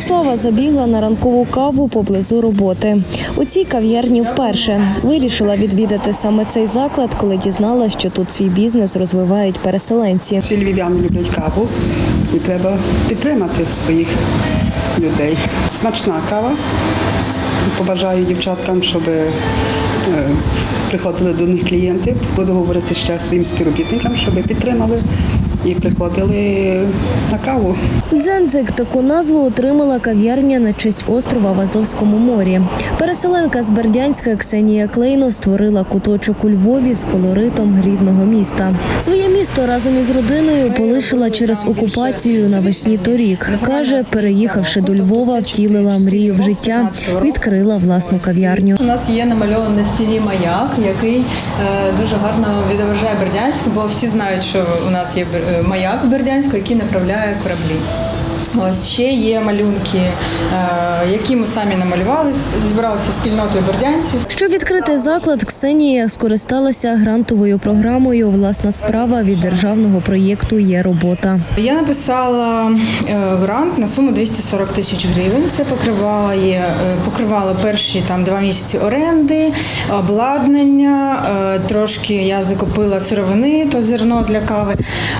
Мирослава забігла на ранкову каву поблизу роботи. У цій кав'ярні вперше вирішила відвідати саме цей заклад, коли дізналась, що тут свій бізнес розвивають переселенці. Всі львів'яни люблять каву і треба підтримати своїх людей. Смачна кава. Побажаю дівчаткам, щоб е, приходили до них клієнти. Буду говорити ще своїм співробітникам, щоб підтримали і приходили на каву. Дзензик таку назву отримала кав'ярня на честь острова в Азовському морі. Переселенка з Бердянська Ксенія Клейно створила куточок у Львові з колоритом рідного міста. Своє місто разом із родиною полишила через окупацію навесні торік. каже, переїхавши до Львова, втілила мрію в життя, відкрила власну кав'ярню. У нас є намальований на стіні маяк, який е, дуже гарно відображає Бердянськ, бо всі знають, що у нас є маяк в Бердянську, який направляє кораблі. Ось ще є малюнки, е, які ми самі намалювали, зібралися спільнотою бердянців. Щоб відкрити заклад, Ксенія скористалася грантовою програмою Власна справа від державного проєкту Є робота. Я написала е, грант на суму 240 тисяч гривень. Це покривало, є, е, покривало перші там два місяці оренди, обладнання. Трошки я закупила сировини, то зерно для кави.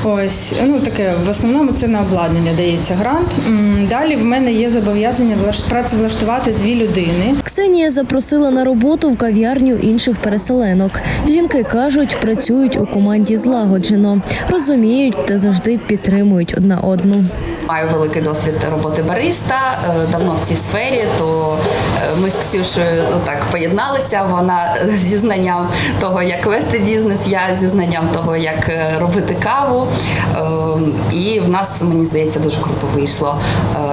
Ось ну таке в основному це на обладнання дається грант. М, Далі в мене є зобов'язання влаш- працевлаштувати дві людини. Ксенія запросила на роботу в кав'ярню інших переселенок. Жінки кажуть, працюють у команді злагоджено, розуміють та завжди підтримують одна одну. Маю великий досвід роботи бариста, е, давно в цій сфері, то е, ми з Ксюшею ну, так поєдналися. Вона е, зі знанням того, як вести бізнес, я зі знанням того, як робити каву. І в нас, мені здається, дуже круто вийшло.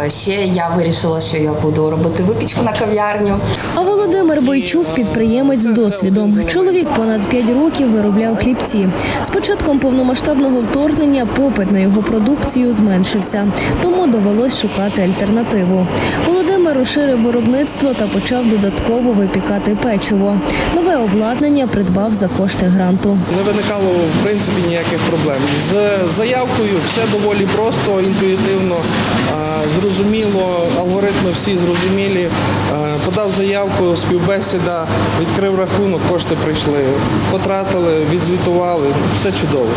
Е, Ще я вирішила, що я буду робити випічку на кав'ярню. А Володимир Бойчук підприємець з досвідом. Чоловік понад 5 років виробляв хлібці. З початком повномасштабного вторгнення попит на його продукцію зменшився, тому довелось шукати альтернативу. Володимир розширив виробництво та почав додатково випікати печиво. Нове обладнання придбав за кошти гранту. Не виникало в принципі ніяких проблем. З заявкою все доволі просто, інтуїтивно, зрозуміло, алгоритми всі зрозумілі. Подав заявку, співбесіда, відкрив рахунок, кошти прийшли, потратили, відзвітували, все чудово.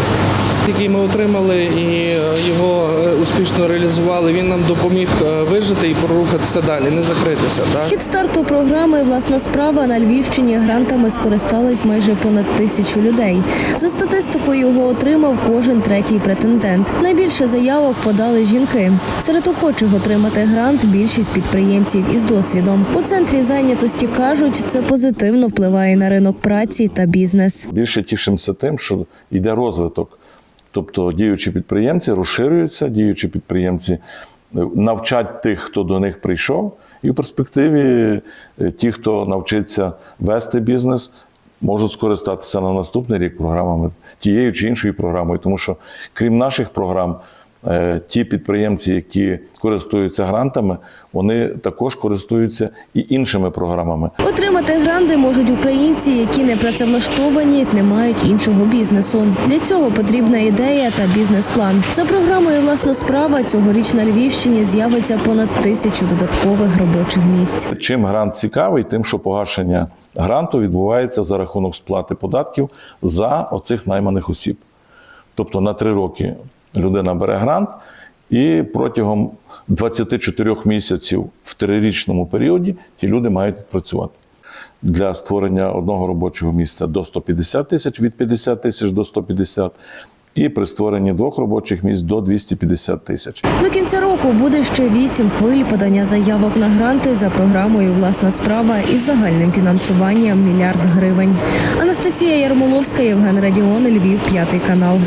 Який ми отримали і е, його е, успішно реалізували, він нам допоміг е, вижити і прорухатися далі, не закритися. Так? Від старту програми Власна справа на Львівщині грантами скористались майже понад тисячу людей. За статистикою його отримав кожен третій претендент. Найбільше заявок подали жінки. Серед охочих отримати грант більшість підприємців із досвідом. У центрі зайнятості кажуть, це позитивно впливає на ринок праці та бізнес. більше тішимося тим, що йде розвиток. Тобто діючі підприємці розширюються, діючі підприємці е, навчать тих, хто до них прийшов, і в перспективі е, ті, хто навчиться вести бізнес, можуть скористатися на наступний рік програмами тією чи іншою програмою. Тому що крім наших програм, ті підприємці, які користуються грантами, вони також користуються і іншими програмами. Отримати гранди можуть українці, які не працевлаштовані, не мають іншого бізнесу. Для цього потрібна ідея та бізнес-план. За програмою Власна справа цьогоріч на Львівщині з'явиться понад тисячу додаткових робочих місць. Чим грант цікавий, тим, що погашення гранту відбувається за рахунок сплати податків за оцих найманих осіб. Тобто на три роки людина бере грант, і протягом 24 місяців в трирічному періоді ті люди мають відпрацювати. Для створення одного робочого місця до 150 тисяч, від 50 тисяч до 150, і при створенні двох робочих місць до 250 тисяч. До кінця року буде ще вісім хвиль подання заявок на гранти за програмою Власна справа із загальним фінансуванням мільярд гривень. Анастасія Ярмоловська, Євген Радіон, Львів, п'ятий канал.